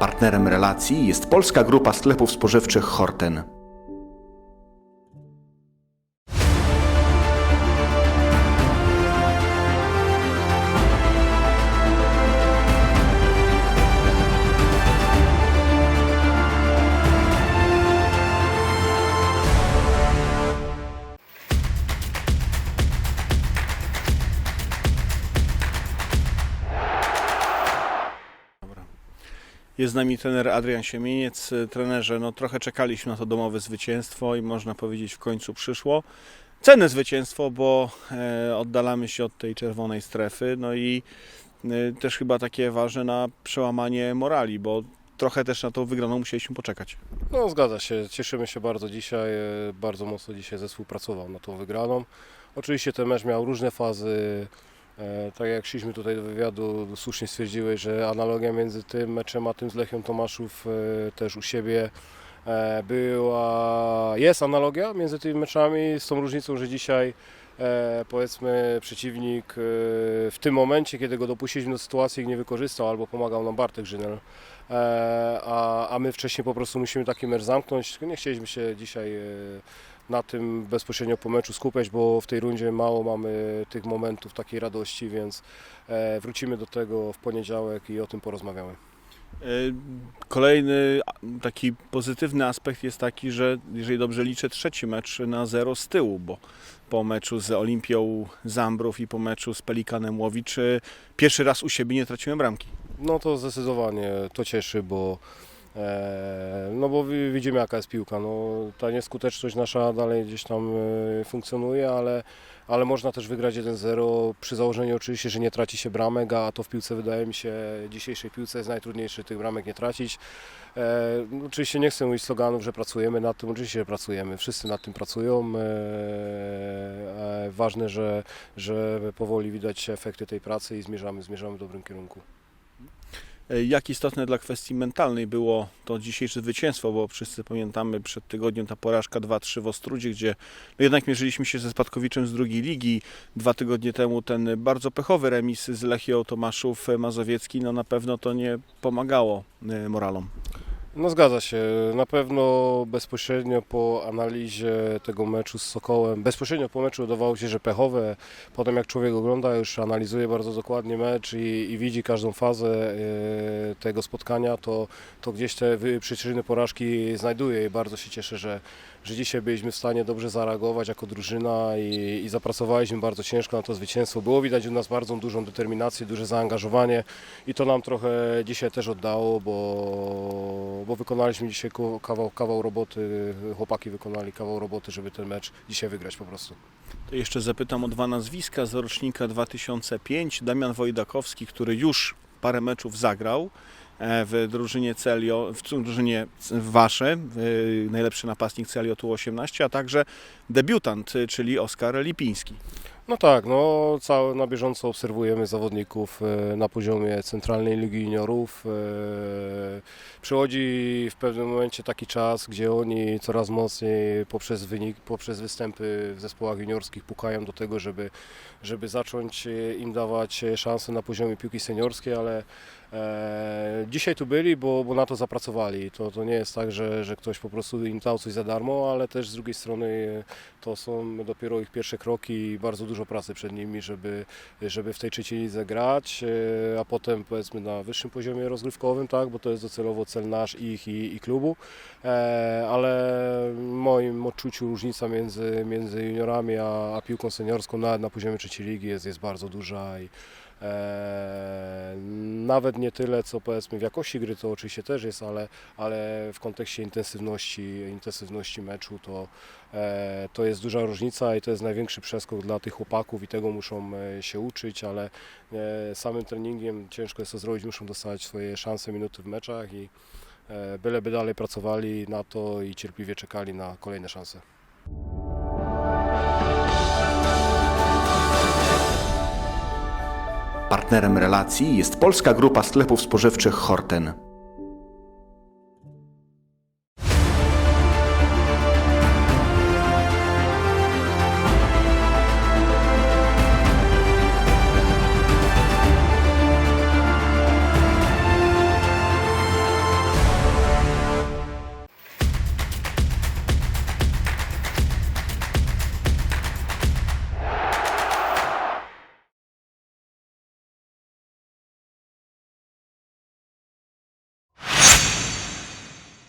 Partnerem relacji jest polska grupa sklepów spożywczych Horten. Jest z nami trener Adrian Siemieniec. Trenerze, no trochę czekaliśmy na to domowe zwycięstwo i można powiedzieć w końcu przyszło. Cenne zwycięstwo, bo e, oddalamy się od tej czerwonej strefy, no i e, też chyba takie ważne na przełamanie morali, bo trochę też na tą wygraną musieliśmy poczekać. No zgadza się, cieszymy się bardzo dzisiaj, e, bardzo mocno dzisiaj zespół pracował na tą wygraną. Oczywiście ten mecz miał różne fazy, tak jak szliśmy tutaj do wywiadu, słusznie stwierdziłeś, że analogia między tym meczem a tym z Lechią Tomaszów e, też u siebie e, była, jest analogia między tymi meczami, z tą różnicą, że dzisiaj e, powiedzmy przeciwnik e, w tym momencie, kiedy go dopuściliśmy do sytuacji, nie wykorzystał albo pomagał nam Bartek Żynel, E, a, a my wcześniej po prostu musimy taki mecz zamknąć. Nie chcieliśmy się dzisiaj e, na tym bezpośrednio po meczu skupiać, bo w tej rundzie mało mamy tych momentów takiej radości, więc e, wrócimy do tego w poniedziałek i o tym porozmawiamy. E, Kolejny taki pozytywny aspekt jest taki, że jeżeli dobrze liczę, trzeci mecz na zero z tyłu, bo po meczu z Olimpią Zambrów i po meczu z Pelikanem Łowicz e, pierwszy raz u siebie nie traciłem bramki. No to zdecydowanie to cieszy, bo no bo wi- widzimy jaka jest piłka. No, ta nieskuteczność nasza dalej gdzieś tam e, funkcjonuje, ale, ale można też wygrać 1-0 przy założeniu oczywiście, że nie traci się bramek, a to w piłce wydaje mi się dzisiejszej piłce jest najtrudniejsze tych bramek nie tracić. E, no, oczywiście nie chcę mówić sloganów, że pracujemy nad tym, oczywiście pracujemy, wszyscy nad tym pracują. E, e, ważne, że, że powoli widać efekty tej pracy i zmierzamy, zmierzamy w dobrym kierunku. E, Jak istotne dla kwestii mentalnej było to dzisiejsze zwycięstwo, bo wszyscy pamiętamy przed tygodniem ta porażka 2-3 w Ostrudzie, gdzie no jednak mierzyliśmy się ze Spadkowiczem z drugiej ligi. Dwa tygodnie temu ten bardzo pechowy remis z Lechią Tomaszów e, Mazowiecki, no na pewno to nie pomagało e, moralom. No zgadza się. Na pewno bezpośrednio po analizie tego meczu z Sokołem, bezpośrednio po meczu wydawało się, że pechowe. Potem jak człowiek ogląda, już analizuje bardzo dokładnie mecz i, i widzi każdą fazę e, tego spotkania, to, to gdzieś te przyczyny porażki znajduje i bardzo się cieszę, że, że dzisiaj byliśmy w stanie dobrze zareagować jako drużyna i, i zapracowaliśmy bardzo ciężko na to zwycięstwo. Było widać u nas bardzo dużą determinację, duże zaangażowanie i to nam trochę dzisiaj też oddało, bo, bo wykonaliśmy dzisiaj kawał, kawał roboty, chłopaki wykonali kawał roboty, żeby ten mecz dzisiaj wygrać po prostu. To jeszcze zapytam o dwa nazwiska z rocznika 2005. Damian Wojdakowski, który już parę meczów zagrał w drużynie Celio, w drużynie Wasze, w- najlepszy napastnik Celio tu 18, a także debiutant, e, czyli Oskar Lipiński. No tak, no całe na bieżąco obserwujemy zawodników e, na poziomie Centralnej Ligi Juniorów. E, Przychodzi w pewnym momencie taki czas, gdzie oni coraz mocniej poprzez wynik, poprzez występy w zespołach juniorskich pukają do tego, żeby, żeby zacząć e, im dawać szansę na poziomie piłki seniorskiej, ale e, dzisiaj tu byli, bo, bo na to zapracowali. To, to nie jest tak, że, że ktoś po prostu im dał coś za darmo, ale też z drugiej strony e, to są dopiero ich pierwsze kroki i bardzo dużo pracy przed nimi, żeby, żeby w tej trzeciej lidze grać, e, a potem powiedzmy na wyższym poziomie rozgrywkowym, tak, bo to jest docelowo cel nasz, ich i, i klubu, e, ale w moim odczuciu różnica między, między juniorami a, a piłką seniorską nawet na poziomie trzeciej ligi jest, jest bardzo duża i E, nawet nie tyle, co powiedzmy w jakości gry, to oczywiście też jest, ale, ale w kontekście intensywności, intensywności meczu to, e, to jest duża różnica i to jest największy przeskok dla tych chłopaków i tego muszą e, się uczyć, ale e, samym treningiem ciężko jest to zrobić, muszą dostać swoje szanse, minuty w meczach i e, byleby dalej pracowali na to i cierpliwie czekali na kolejne szanse. Partnerem relacji jest polska grupa sklepów spożywczych Horten.